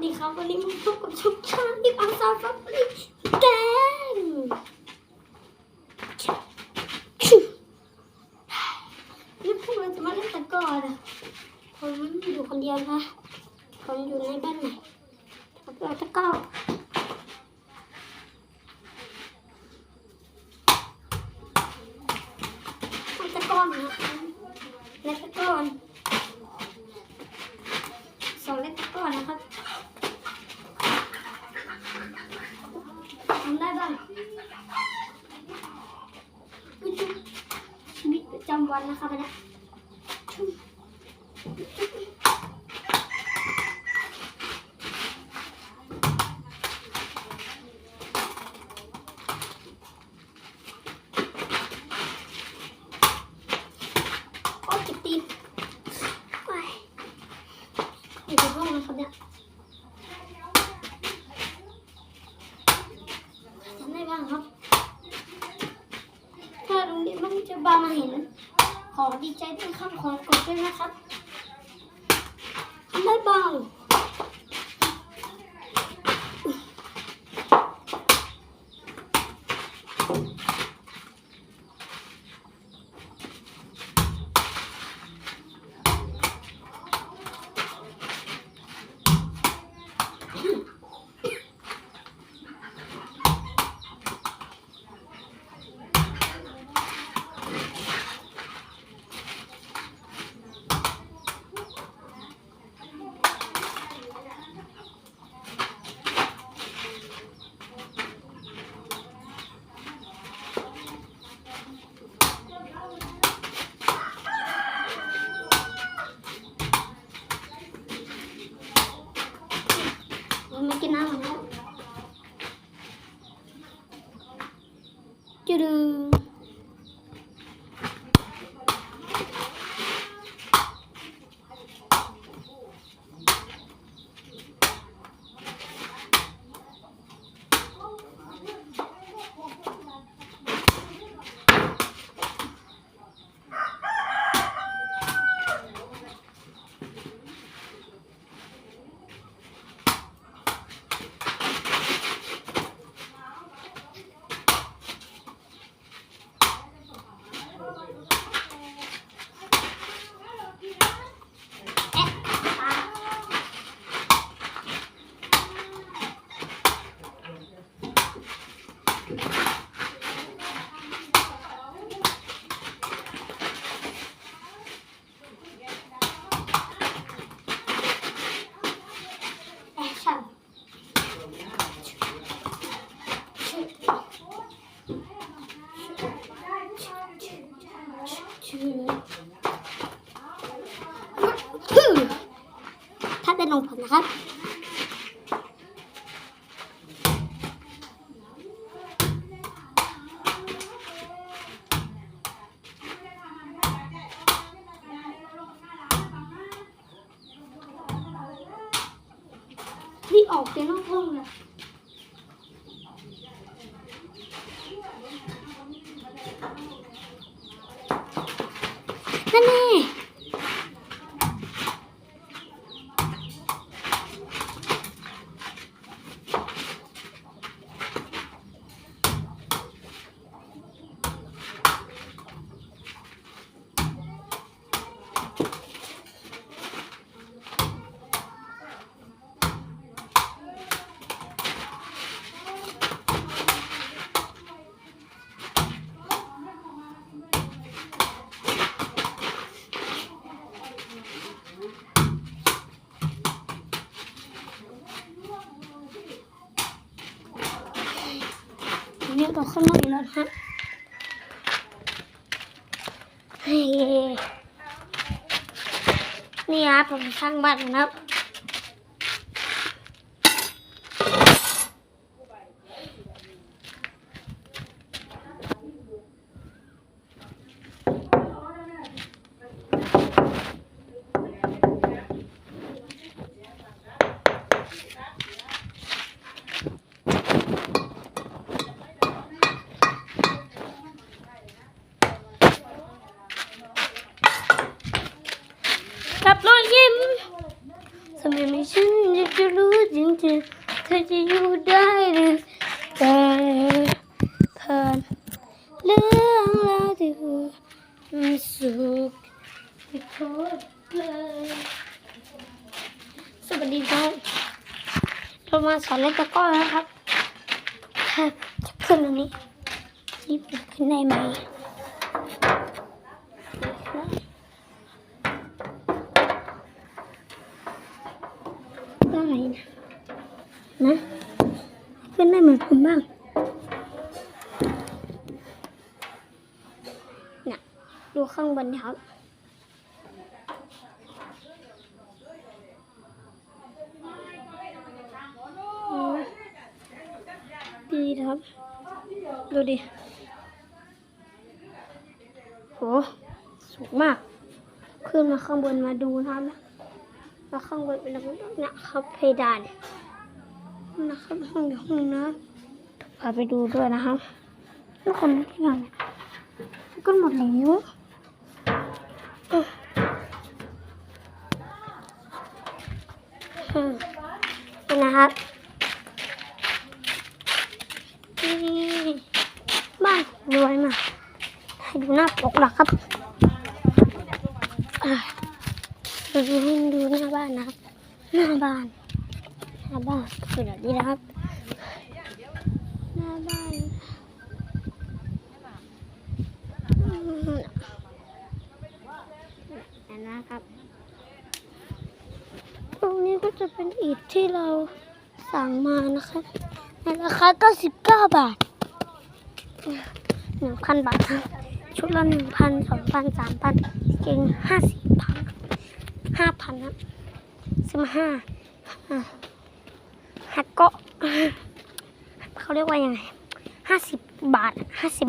สดีครับวันนี้มาพบกับชุกชาติที่อังซาฟักลิแกงนี่พวกเราจะมาเล่นตะก้อนะผมอยู่คนเดียวนะ ผมอยู่ในบ้านใหม่ผมเอาตะกอตะก้อนะเล่นตะก้อสองเล่นตะกร้อนะครับ ทำได้บ้างอุ๊ยจุ๊บชีวิต ประจำวันนะครับอันเนะโอ้จิบตีนไปอยู่ในห้องนะบเนี่ยทำได้บ้างครับ ถ้าโรงเรียนมันจะบามาเห็น ของดีใจด้วยครับของกดด้วยนะครับบ๊ายบาย ไม่กินน้ำแล้วจุดูแอะตาแอคชั่น ถ้าเป็นลงผมนะครับที่ออกเป็นนอกห้องเลยนั่นแน่ กว่าข้างนอกอีกแล้วฮะเฮ้ยนี่ครับผมสร้างบ้านนะครับ กับรอยยิ้ม จริงๆเธอจะอยู่ได้หรือแต่เพิ่นเรื่องราวที่หัวมันสุขที่โคตรเลยสวัสดีครับเรามาสอนเล่นตะก้อแล้วครับถ้าจะขึ้นตรงนี้รีบขึ้นได้ไหม ได้นะนะขึ้น ได้เหมือนผมบ้างน่ะดูข้างบนดิครับดีครับ ดูดิ โห สูงมาก ขึ้นมาข้างบนมาดูนะครับแล้วข้างบนเป็นอะไรนะครับเพดาน นะครับห้องเดียวห้องนะพาไปดูด้วยนะครับทุกคนทุกอย่างก็หมดแล้วเอออืมนี่นะครับบ้านรวยมากให้ดูหน้าปกนะครับดูห้ดูหน้าบ้านนะครับหน้าบ้าน น้าบ้านสวยแบบนี้นะครับ หน้าบ้านนะครับ ตรงนี้ก็จะเป็นอิฐที่เราสั่งมานะคะในราคา99 บาท 1,000 บาท ชุดละ 1,000 2,000 3,000เก่ง50,000 5,000ครับ15 ฮักก็เขาเรียกว่ายังไงห้าสิบบาทห้าสิบ